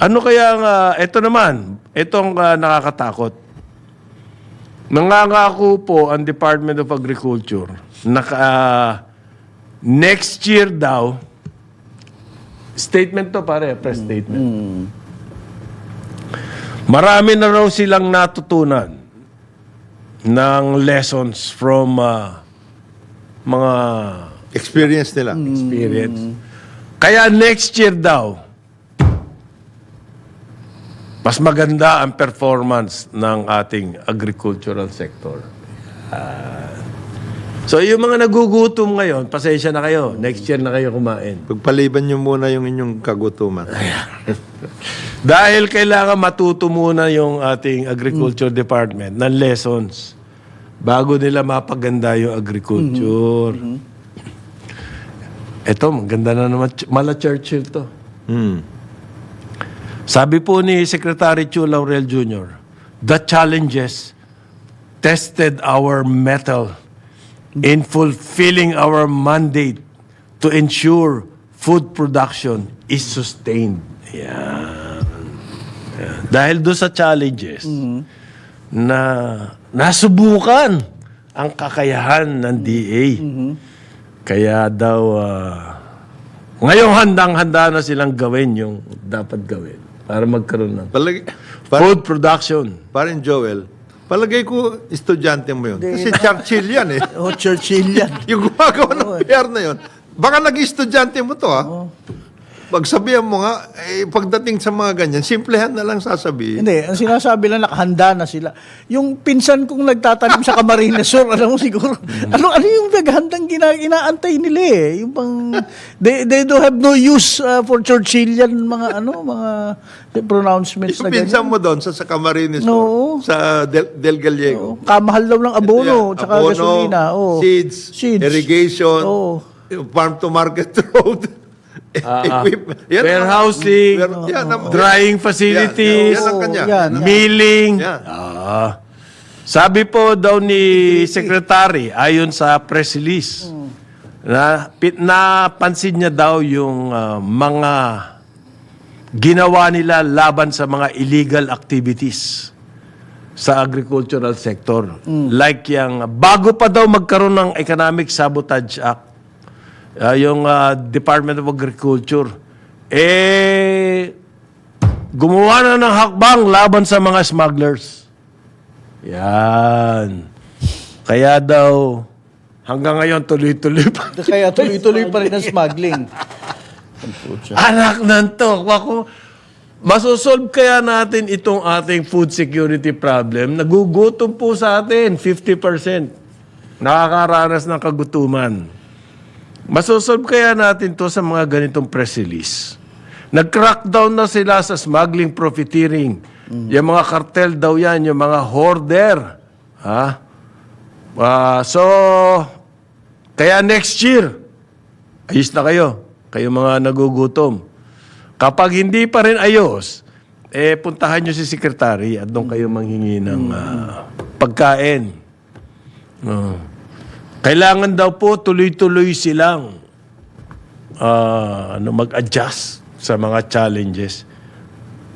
Ano kaya nga, ito naman, itong ah, nakakatakot. Nangangako po ang Department of Agriculture na ah, next year daw, statement to pare, press statement. Marami na raw silang natutunan ng lessons from ah, mga Experience nila. experience. Kaya next year daw, mas maganda ang performance ng ating agricultural sector. Ah. so yung mga nagugutom ngayon, pasensya na kayo. Next year na kayo kumain. Pagpaliban nyo muna yung inyong kagutuman. Dahil kailangan matuto muna yung ating agriculture department ng lessons bago nila mapaganda yung agriculture. Ito, maganda na naman. Mala Churchill to. Hmm. Sabi po ni Secretary Chu Laurel Jr., the challenges tested our mettle in fulfilling our mandate to ensure food production is sustained. Yan. Yan. Dahil doon sa challenges na nasubukan ang kakayahan ng DA. Kaya daw, ah, ngayong handang-handa na silang gawin yung dapat gawin para magkaroon ng Palagi, par- food production. parin Joel, palagay ko estudyante mo yun. Kasi Churchill yan eh. Oh, Churchill yan. Yung gumagawa ng PR na yun. Baka nag-estudyante mo to ha. Pagsabihan mo nga, eh, pagdating sa mga ganyan, simplehan na lang sasabihin. Hindi, ang sinasabi lang nakahanda na sila. Yung pinsan kong nagtatanim sa Camarines Sur, alam mo siguro, ano ano yung naghandang gina, inaantay nila eh. Yung pang, they, they do have no use uh, for Churchillian mga ano, mga pronouncements Yung na pinsan ganyan. mo doon sa, sa Camarines, Oo. sa Del, Del Gallego. Kamahal daw ng abono, tsaka abono, gasolina. Oh. seeds, Seeds. irrigation, Oo. farm to market road, equipment. Yan ang- Warehousing, yan ang- drying facilities, Yan, yan ang kanya. Yan. milling. Yan. Ah. Sabi po daw ni Secretary, ayon sa press release, na pit, napansin niya daw yung ah, mga ginawa nila laban sa mga illegal activities sa agricultural sector. Like yung, bago pa daw magkaroon ng Economic Sabotage Act, ah, yung ah, Department of Agriculture, eh, gumawa na ng hakbang laban sa mga smugglers. Yan. Kaya daw, hanggang ngayon tuloy-tuloy pa. Kaya tuloy-tuloy pa rin ang smuggling. Anak ng to. Ako, masosolve kaya natin itong ating food security problem? Nagugutom po sa atin, 50%. Nakakaranas ng kagutuman. Masosolve kaya natin to sa mga ganitong press release. Nag-crackdown na sila sa smuggling profiteering. Yung mga cartel daw yan, yung mga hoarder. Ha? Ah, so, kaya next year, ayos na kayo. Kayo mga nagugutom. Kapag hindi pa rin ayos, eh puntahan nyo si sekretary at doon kayo manghingi ng ah, pagkain. Oh. Kailangan daw po tuloy-tuloy silang ah, ano, mag-adjust sa mga challenges.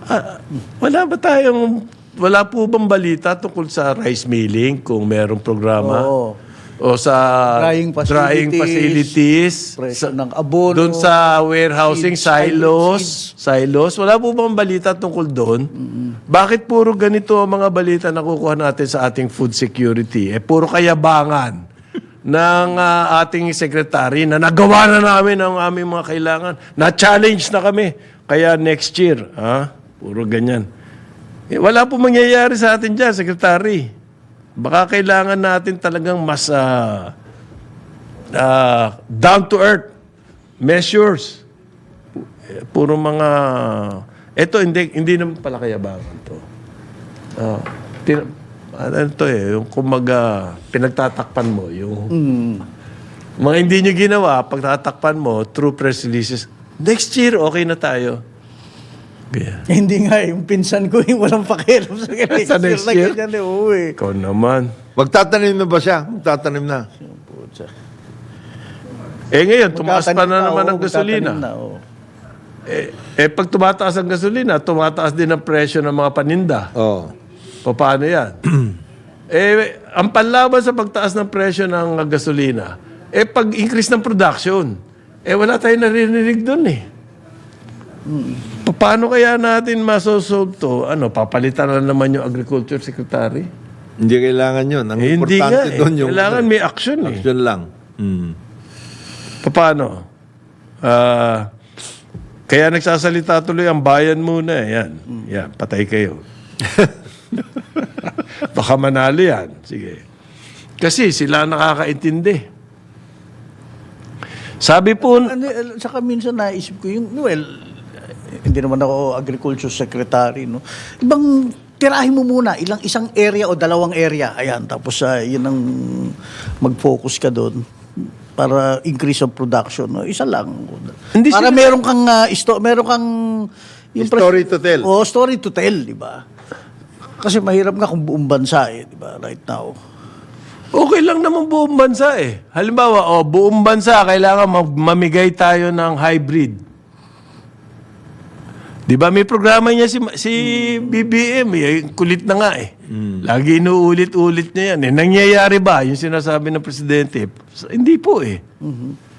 Ah, wala ba tayong, wala po bang balita tungkol sa rice milling kung merong programa? Oo. O sa Drying drying facilities, sa- ng abono. doon sa warehousing seeds, silos, seeds. silos, wala po bang balita tungkol doon? Bakit puro ganito ang mga balita na kukuha natin sa ating food security? Eh, puro kayabangan ng ah, ating secretary na nagawa na namin ang aming mga kailangan. Na-challenge na kami. Kaya next year, ha? Puro ganyan. Eh, wala po mangyayari sa atin dyan, secretary. Baka kailangan natin talagang mas ah, ah, down to earth measures. Eh, Puro mga ito hindi hindi naman pala kayabangan to. Tin- ano to eh, yung kumaga pinagtatakpan mo yung mga hindi nyo ginawa, pagtatakpan mo through press releases, next year okay na tayo. Yeah. Eh, Hindi nga, yung pinsan ko yung walang pakialam sa next Sa next year? Na ganyan, eh, oo eh. Ikaw naman. Magtatanim na ba siya? Magtatanim na. Eh ngayon, tumaas pa Magtatanim na naman oo, ang gasolina. na, oo. Eh, eh, pag tumataas ang gasolina, tumataas din ang presyo ng mga paninda. Oh. Pa- Paano yan? eh, ang panlaban sa pagtaas ng presyo ng gasolina, eh, pag-increase ng production, eh, wala tayong naririnig doon eh. Pa- Paano kaya natin masosolve to? Ano, papalitan na naman yung agriculture secretary? Hindi kailangan yun. Ang Eh, hindi nga importante eh. doon yung... Kailangan may action eh. Action lang. Mm. Pa- Paano? Ah, kaya nagsasalita tuloy ang bayan muna. eh. Yan. Yan, patay kayo. Baka manalo yan. Sige. Kasi sila nakakaintindi. Sabi po, Ano, eh, saka minsan naisip ko yung, well, hindi naman ako agriculture secretary, no? Ibang tirahin mo muna, ilang isang area o dalawang area, ayan, tapos ah, yun ang mag-focus ka doon para increase ang production. No? Isa lang. Hindi para sila- meron kang, ah, isto, meron kang... Story to tell. Oo, story to tell, di ba? Kasi mahirap nga kung buong bansa eh, di ba, right now. okay lang naman buong bansa eh. Halimbawa, oh, buong bansa, kailangan mag- mamigay tayo ng hybrid. Di ba may programa niya si, si BBM, eh, kulit na nga eh. Lagi inuulit-ulit niya yan. Eh. Nangyayari ba yung sinasabi ng presidente? So, hindi po eh.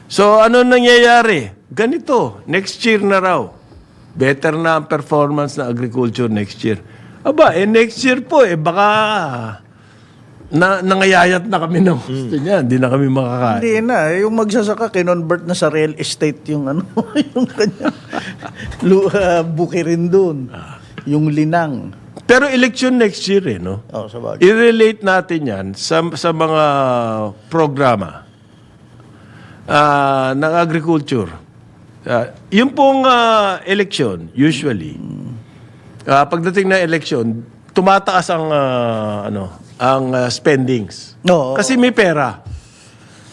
So ano nangyayari? Ganito, next year na raw. Better na ang performance na agriculture next year. Aba, eh next year po eh, baka na nangayayat na kami ng gusto niya. Hindi na kami makakain. Hindi na, eh, yung magsasaka, kinonvert na sa real estate yung ano, yung kanya, lu, uh, buki rin doon. Yung linang. Pero election next year eh, no? Oh, sa bagay. I-relate natin yan sa, sa mga programa ah, ng agriculture. Ah, yung pong ah, election, usually, ah, pagdating na election, tumataas ang ah, ano, ang ah, spendings. Oo. Kasi may pera.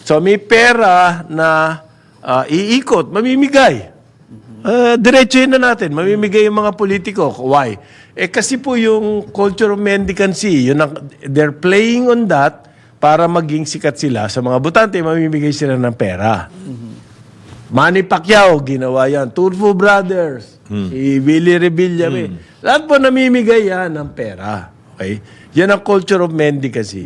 So may pera na ah, iikot, mamimigay. Uh, diretsuhin na natin, mamimigay yung mga politiko. Why? Eh kasi po yung culture of mendicancy, yun ang, they're playing on that para maging sikat sila sa mga butante, mamimigay sila ng pera. Manny Pacquiao, ginawa yan. Turfo Brothers, si Willie Revillame. Lahat po namimigay yan ng pera. Okay? Yan ang culture of mendicancy.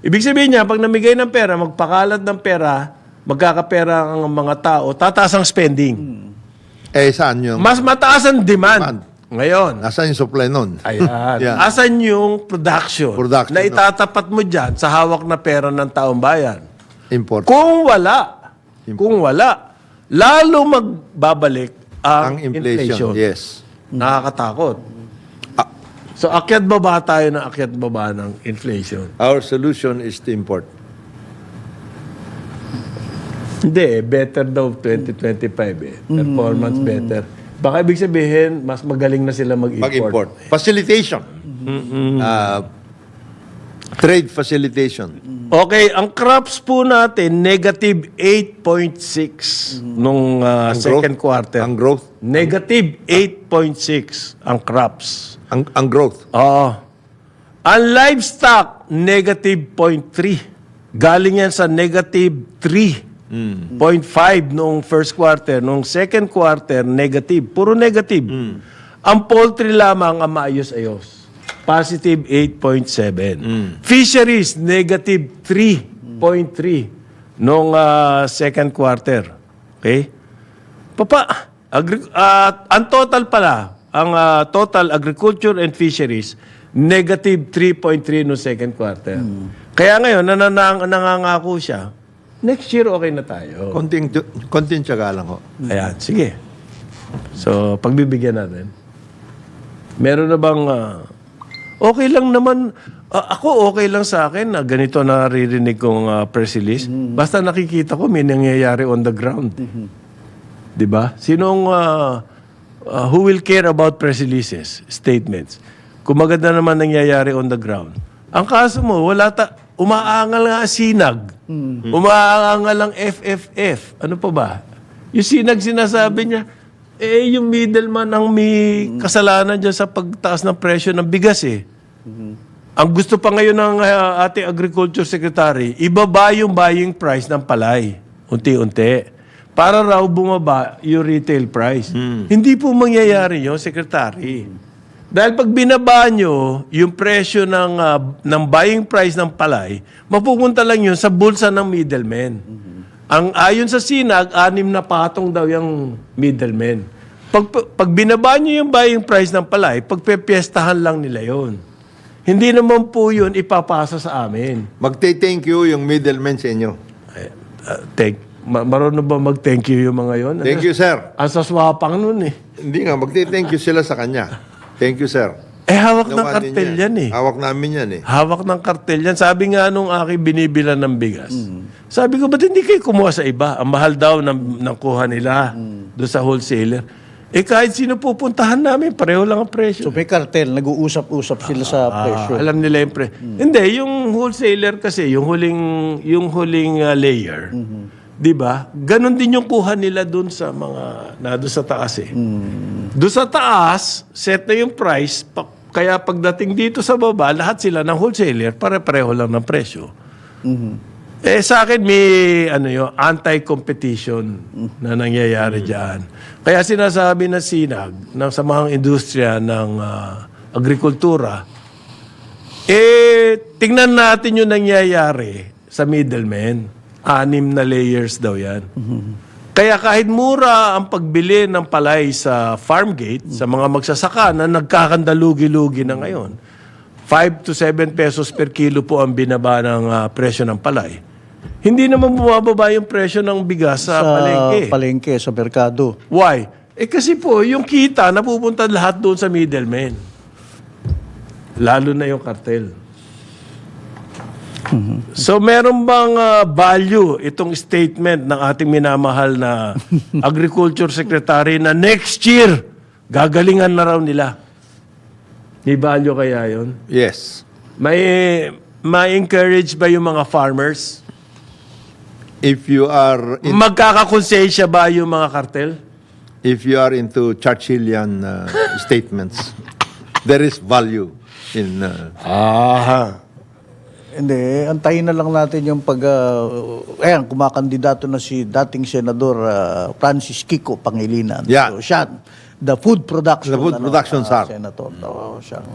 Ibig sabihin niya, pag namigay ng pera, magpakalat ng pera, magkakapera ang mga tao, tataas ang spending. Eh, saan yung... Mas mataas ang demand. Demand. Ngayon. Nasaan yung supply nun? Ayan. Yeah. Asan yung production, Production, na itatapat mo dyan sa hawak na pera ng taong bayan? Import. Kung wala, kung wala, lalo magbabalik ang, Ang inflation. Yes. Nakakatakot. Ah. So, akyat baba tayo ng akyat baba ng inflation. Our solution is to import. Hindi eh, better daw 2025 eh. Performance better. Baka ibig sabihin, mas magaling na sila mag-import. Pag-import. Facilitation. Ah, trade facilitation. Okay, ang crops po natin, negative 8.6 nung uh, Ang second growth? quarter. Ang growth? Negative 8.6 ang crops. Ang, ang growth. Oo. Ang livestock, negative 0.3. Galing yan sa negative 3.5 noong first quarter. Noong second quarter, negative. Puro negative. Ang poultry lamang ang maayos-ayos. Positive 8.7. Fisheries, negative 3.3 noong ah, second quarter. Okay? Papa, agri- ah, ang total pala, ang ah, total agriculture and fisheries, negative 3.3 no second quarter. Kaya ngayon, nananang, nangangako siya, next year okay na tayo. Konting, konting tiyaga lang ho. Ayan, sige. So, pagbibigyan natin. Meron na bang... ah, okay lang naman. ah, ako okay lang sa akin na ganito naririnig kong ah, press release. Basta nakikita ko may nangyayari on the ground. 'Di ba? Sinong ah, ah, who will care about press releases, statements? Kung maganda naman nangyayari on the ground. Ang kaso mo, wala ta umaangal nga sinag. Umaangal ang FFF. Ano pa ba? Yung sinag sinasabi niya, eh yung middleman ang may kasalanan dyan sa pagtaas ng presyo ng bigas eh. Ang gusto pa ngayon ng ah, ating agriculture secretary, ibaba yung buying price ng palay. Unti-unti. para raw bumaba yung retail price. Hindi po mangyayari yun, Secretary. Dahil pag binaba nyo yung presyo ng, ah, ng buying price ng palay, mapupunta lang yun sa bulsa ng middleman. Ang ayon sa sinag, anim na patong daw yung middleman. Pag, pag binaba nyo yung buying price ng palay, pagpepiestahan lang nila yon. Hindi naman po yun ipapasa sa amin. Magte-thank you yung middleman sa inyo. Eh, uh, thank, ma- marunong ba mag-thank you yung mga yon? Thank you, sir. Ang saswapang nun eh. Hindi nga, magte-thank you sila sa kanya. Thank you, sir. Eh, hawak ng kartel niya. yan eh. Hawak namin yan eh. Hawak ng kartel yan. Sabi nga nung aking binibilan ng bigas. Sabi ko, ba't hindi kayo kumuha sa iba? Ang mahal daw ng, ng kuha nila doon sa wholesaler. Eh kahit sino pupuntahan namin, pareho lang ang presyo. So may cartel, nag-uusap-usap sila sa presyo. Ah, alam nila yung pre. Hindi, yung wholesaler kasi, yung huling yung huling uh, layer, 'di ba? Ganon din yung kuha nila doon sa mga na doon sa taas eh. Doon sa taas, set na yung price, pa- kaya pagdating dito sa baba, lahat sila ng wholesaler, pare-pareho lang ng presyo. Eh sa akin may ano yo anti-competition na nangyayari diyan. Kaya sinasabi ng Sinag ng samahang industriya ng ah, agrikultura eh tingnan natin yung nangyayari sa middleman. Anim na layers daw 'yan. Kaya kahit mura ang pagbili ng palay sa farm gate sa mga magsasaka na nagkakandalugi-lugi na ngayon, 5 to 7 pesos per kilo po ang binaba ng ah, presyo ng palay. Hindi naman bumababa yung presyo ng bigas sa, palengke. palengke, sa merkado. Why? Eh kasi po, yung kita napupunta lahat doon sa middleman. Lalo na yung kartel. So meron bang ah, value itong statement ng ating minamahal na Agriculture Secretary na next year gagalingan na raw nila? May value kaya yon? Yes. May may encourage ba yung mga farmers? If you are in, Magkakakonsensya ba yung mga kartel? if you are into Churchillian uh, statements, there is value in uh, Aha. Hindi, antayin na lang natin yung pag... Uh, ayan, kumakandidato na si dating Senador uh, Francis Kiko Pangilinan. Yeah. So, siya, the food production. The food production ah, czar. Senator. Oo, siyang